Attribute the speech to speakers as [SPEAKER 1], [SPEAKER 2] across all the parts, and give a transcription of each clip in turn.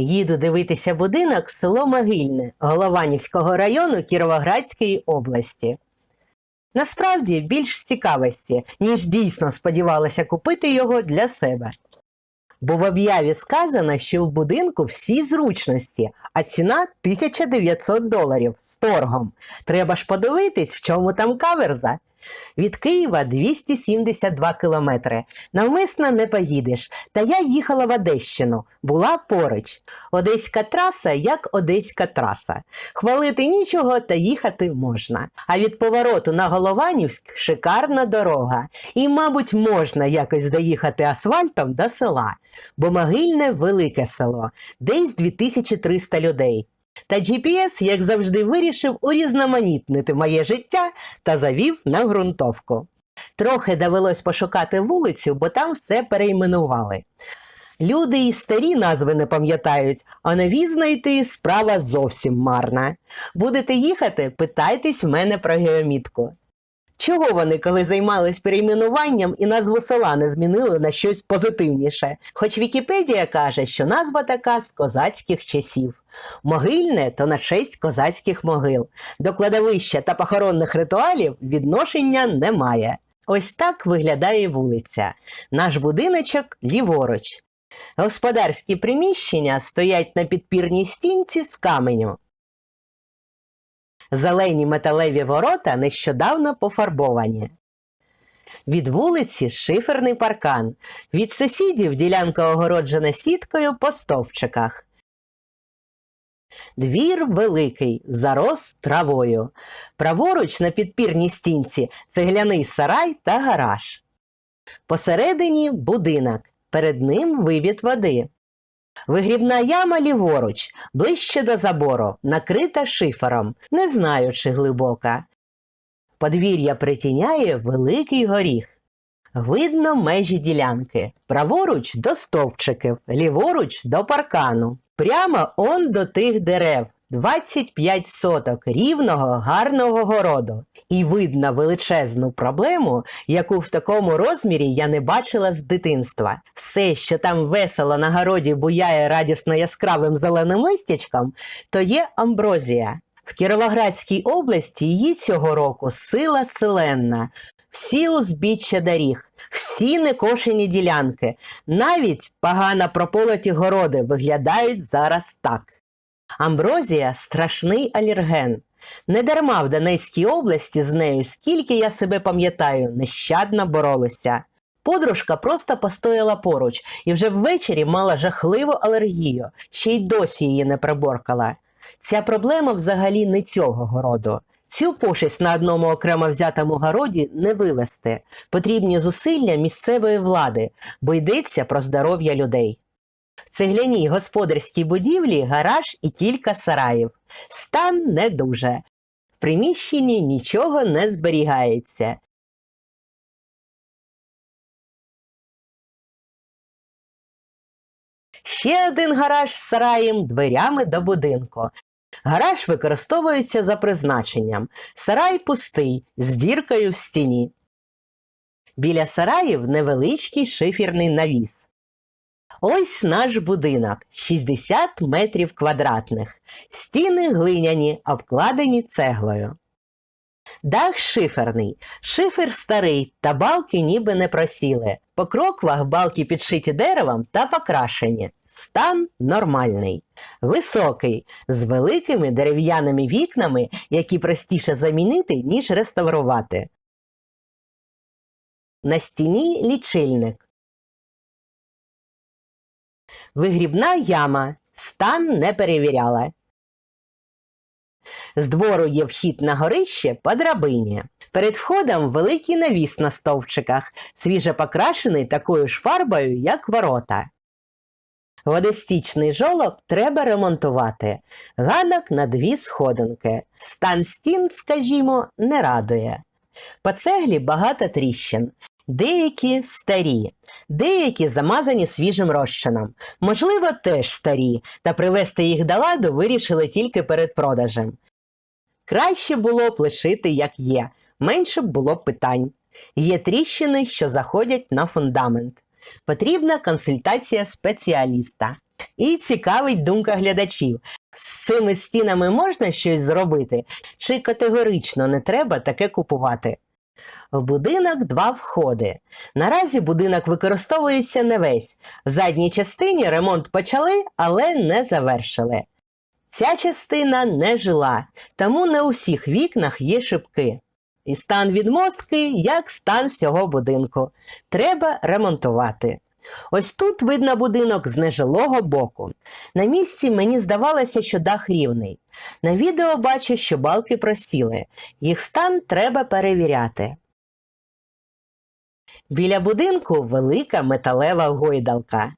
[SPEAKER 1] Їду дивитися будинок село Могильне Голованівського району Кіровоградської області. Насправді більш цікавості, ніж дійсно сподівалася купити його для себе. Бо в об'яві сказано, що в будинку всі зручності, а ціна 1900 доларів з торгом. Треба ж подивитись, в чому там каверза. Від Києва 272 кілометри. Навмисно не поїдеш. Та я їхала в Одещину, була поруч. Одеська траса як одеська траса. Хвалити нічого та їхати можна. А від повороту на Голованівськ шикарна дорога. І, мабуть, можна якось доїхати асфальтом до села, бо могильне велике село, десь 2300 людей. Та GPS, як завжди, вирішив урізноманітнити моє життя та завів на ґрунтовку. Трохи довелось пошукати вулицю, бо там все перейменували. Люди і старі назви не пам'ятають, а нові знайти справа зовсім марна. Будете їхати, питайтесь в мене про геомітку. Чого вони, коли займались перейменуванням і назву села не змінили на щось позитивніше? Хоч Вікіпедія каже, що назва така з козацьких часів. Могильне то на честь козацьких могил. До кладовища та похоронних ритуалів відношення немає. Ось так виглядає вулиця. Наш будиночок ліворуч. Господарські приміщення стоять на підпірній стінці з каменю. Зелені металеві ворота нещодавно пофарбовані. Від вулиці шиферний паркан. Від сусідів ділянка огороджена сіткою по стовпчиках. Двір великий, зарос травою. Праворуч на підпірній стінці цегляний сарай та гараж. Посередині будинок, перед ним вивід води. Вигрібна яма ліворуч, ближче до забору, накрита шифером, не знаю, чи глибока. Подвір'я притіняє великий горіх. Видно межі ділянки. Праворуч до стовпчиків, ліворуч до паркану. Прямо он до тих дерев. 25 соток рівного гарного городу. І видно величезну проблему, яку в такому розмірі я не бачила з дитинства. Все, що там весело на городі буяє радісно яскравим зеленим листячком, то є амброзія. В Кіровоградській області її цього року сила селенна. Всі узбіччя доріг, всі некошені ділянки, навіть погано прополоті городи виглядають зараз так. Амброзія страшний алерген. Недарма в Донецькій області з нею, скільки я себе пам'ятаю, нещадно боролися. Подружка просто постояла поруч і вже ввечері мала жахливу алергію, ще й досі її не приборкала. Ця проблема взагалі не цього городу. Цю пошесть на одному окремо взятому городі не вивести. Потрібні зусилля місцевої влади, бо йдеться про здоров'я людей. В цегляній господарській будівлі гараж і кілька сараїв. Стан не дуже. В приміщенні нічого не зберігається. Ще один гараж з сараєм дверями до будинку. Гараж використовується за призначенням. Сарай пустий, з діркою в стіні. Біля сараїв невеличкий шиферний навіс. Ось наш будинок 60 метрів квадратних. Стіни глиняні, обкладені цеглою. Дах шиферний. Шифер старий, та балки ніби не просіли. По кроквах балки підшиті деревом та покрашені. Стан нормальний. Високий, з великими дерев'яними вікнами, які простіше замінити, ніж реставрувати. На стіні лічильник. Вигрібна яма. Стан не перевіряла. З двору є вхід на горище по драбині. Перед входом великий навіс на стовпчиках, свіже покрашений такою ж фарбою, як ворота. Водостічний жолоб треба ремонтувати. Ганок на дві сходинки. Стан стін, скажімо, не радує. По цеглі багато тріщин. Деякі старі, деякі замазані свіжим розчином. Можливо, теж старі, та привезти їх до ладу вирішили тільки перед продажем. Краще було б лишити, як є, менше б було питань. Є тріщини, що заходять на фундамент. Потрібна консультація спеціаліста. І цікавить думка глядачів. З цими стінами можна щось зробити, чи категорично не треба таке купувати? В будинок два входи. Наразі будинок використовується не весь. В задній частині ремонт почали, але не завершили. Ця частина не жила, тому не у всіх вікнах є шибки. І стан відмостки як стан всього будинку. Треба ремонтувати. Ось тут видно будинок з нежилого боку. На місці мені здавалося, що дах рівний. На відео бачу, що балки просіли. Їх стан треба перевіряти. Біля будинку велика металева гойдалка.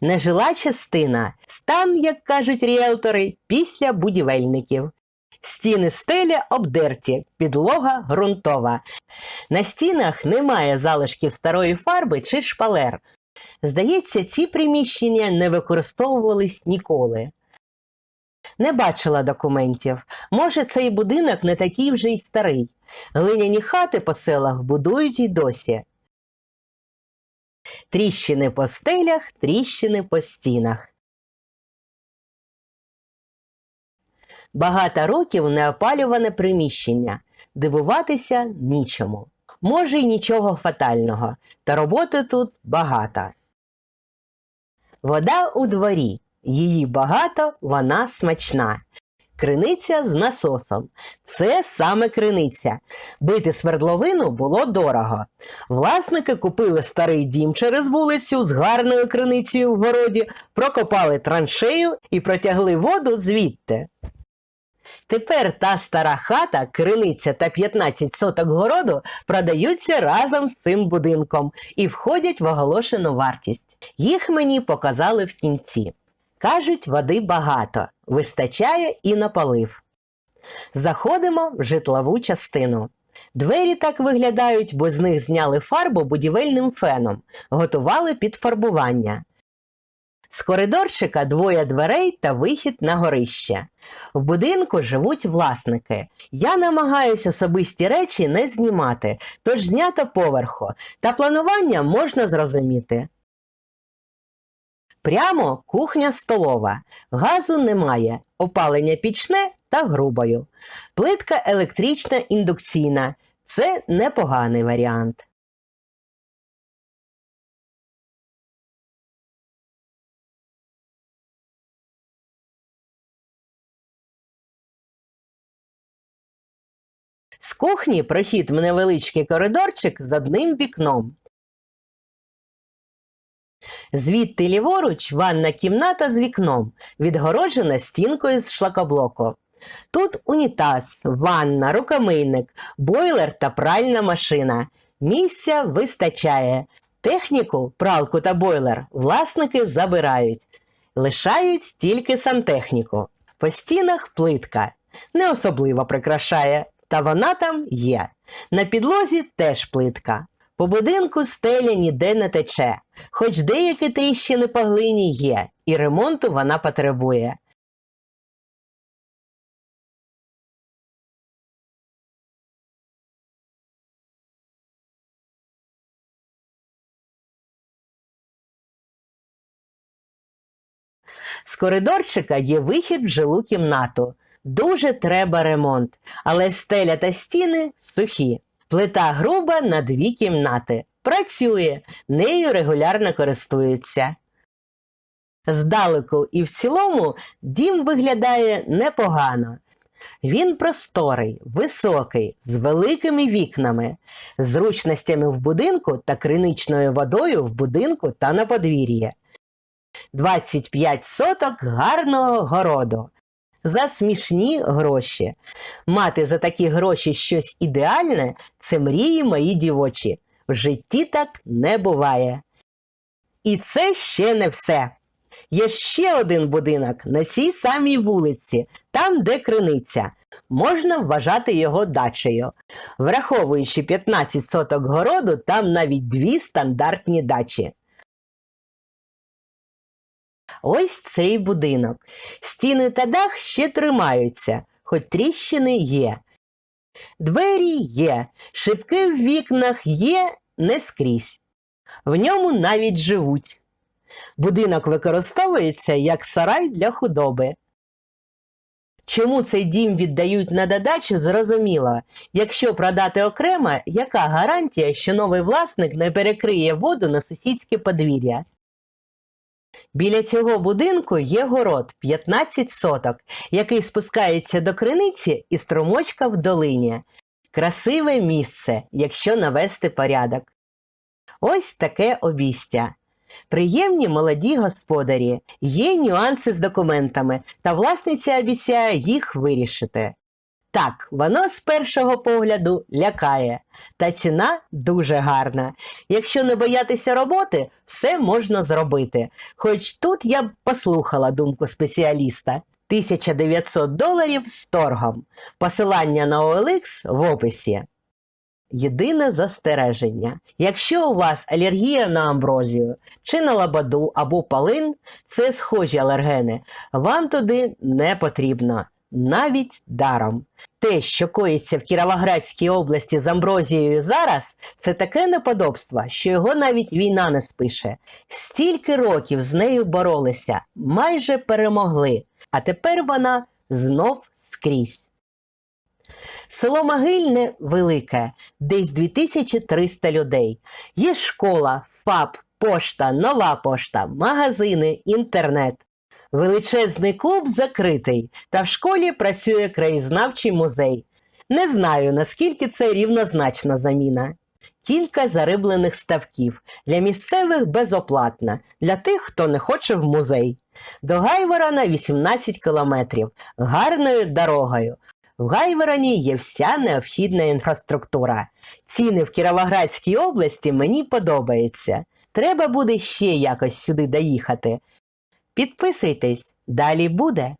[SPEAKER 1] Нежила частина стан, як кажуть ріелтори, після будівельників. Стіни стеля обдерті, підлога ґрунтова. На стінах немає залишків старої фарби чи шпалер. Здається, ці приміщення не використовувались ніколи. Не бачила документів. Може, цей будинок не такий вже й старий. Глиняні хати по селах будують і досі. Тріщини по стелях, тріщини по стінах. Багато років неопалюване приміщення. Дивуватися нічому. Може, й нічого фатального, та роботи тут багато. Вода у дворі. Її багато, вона смачна. Криниця з насосом. Це саме криниця. Бити свердловину було дорого. Власники купили старий дім через вулицю з гарною криницею в городі, прокопали траншею і протягли воду звідти. Тепер та стара хата, криниця та 15 соток городу продаються разом з цим будинком і входять в оголошену вартість. Їх мені показали в кінці. Кажуть, води багато, вистачає і на полив. Заходимо в житлову частину. Двері так виглядають, бо з них зняли фарбу будівельним феном, готували під фарбування. З коридорчика двоє дверей та вихід на горище. В будинку живуть власники. Я намагаюся особисті речі не знімати, тож знято поверху, та планування можна зрозуміти. Прямо кухня столова. Газу немає, опалення пічне та грубою. Плитка електрична індукційна. Це непоганий варіант. Кухні прохід в невеличкий коридорчик з одним вікном. Звідти ліворуч ванна кімната з вікном, відгороджена стінкою з шлакоблоку. Тут унітаз, ванна, рукомийник, бойлер та пральна машина. Місця вистачає. Техніку, пралку та бойлер власники забирають. Лишають тільки сантехніку. По стінах плитка. Не особливо прикрашає, та вона там є. На підлозі теж плитка. По будинку стеля ніде не тече, хоч деякі тріщини по глині є, і ремонту вона потребує. З коридорчика є вихід в жилу кімнату. Дуже треба ремонт, але стеля та стіни сухі. Плита груба на дві кімнати. Працює, нею регулярно користуються. Здалеку і в цілому дім виглядає непогано. Він просторий, високий, з великими вікнами, зручностями в будинку та криничною водою в будинку та на подвір'ї. 25 соток гарного городу. За смішні гроші. Мати за такі гроші щось ідеальне це мрії мої дівочі. В житті так не буває. І це ще не все. Є ще один будинок на цій самій вулиці, там, де криниця. Можна вважати його дачею. Враховуючи 15 соток городу, там навіть дві стандартні дачі. Ось цей будинок. Стіни та дах ще тримаються, хоч тріщини є. Двері є, шибки в вікнах є не скрізь. В ньому навіть живуть. Будинок використовується як сарай для худоби. Чому цей дім віддають на додачу, зрозуміло. Якщо продати окремо, яка гарантія, що новий власник не перекриє воду на сусідське подвір'я? Біля цього будинку є город 15 соток, який спускається до криниці і струмочка в долині. Красиве місце, якщо навести порядок. Ось таке обістя. Приємні молоді господарі, є нюанси з документами, та власниця обіцяє їх вирішити. Так, воно з першого погляду лякає, та ціна дуже гарна. Якщо не боятися роботи, все можна зробити. Хоч тут я б послухала думку спеціаліста. 1900 доларів з торгом. Посилання на OLX в описі. Єдине застереження. Якщо у вас алергія на амброзію, чи на лабаду або палин, це схожі алергени, вам туди не потрібно, навіть даром. Те, що коїться в Кіровоградській області з амброзією зараз, це таке неподобство, що його навіть війна не спише. Стільки років з нею боролися, майже перемогли, а тепер вона знов скрізь. Село Могильне велике, десь 2300 людей. Є школа, ФАП, пошта, нова пошта, магазини, інтернет. Величезний клуб закритий, та в школі працює краєзнавчий музей. Не знаю, наскільки це рівнозначна заміна. Кілька зариблених ставків для місцевих безоплатна, для тих, хто не хоче в музей. До Гайворона 18 кілометрів, гарною дорогою. В Гайвороні є вся необхідна інфраструктура. Ціни в Кіровоградській області мені подобаються. Треба буде ще якось сюди доїхати. Підписуйтесь, далі буде.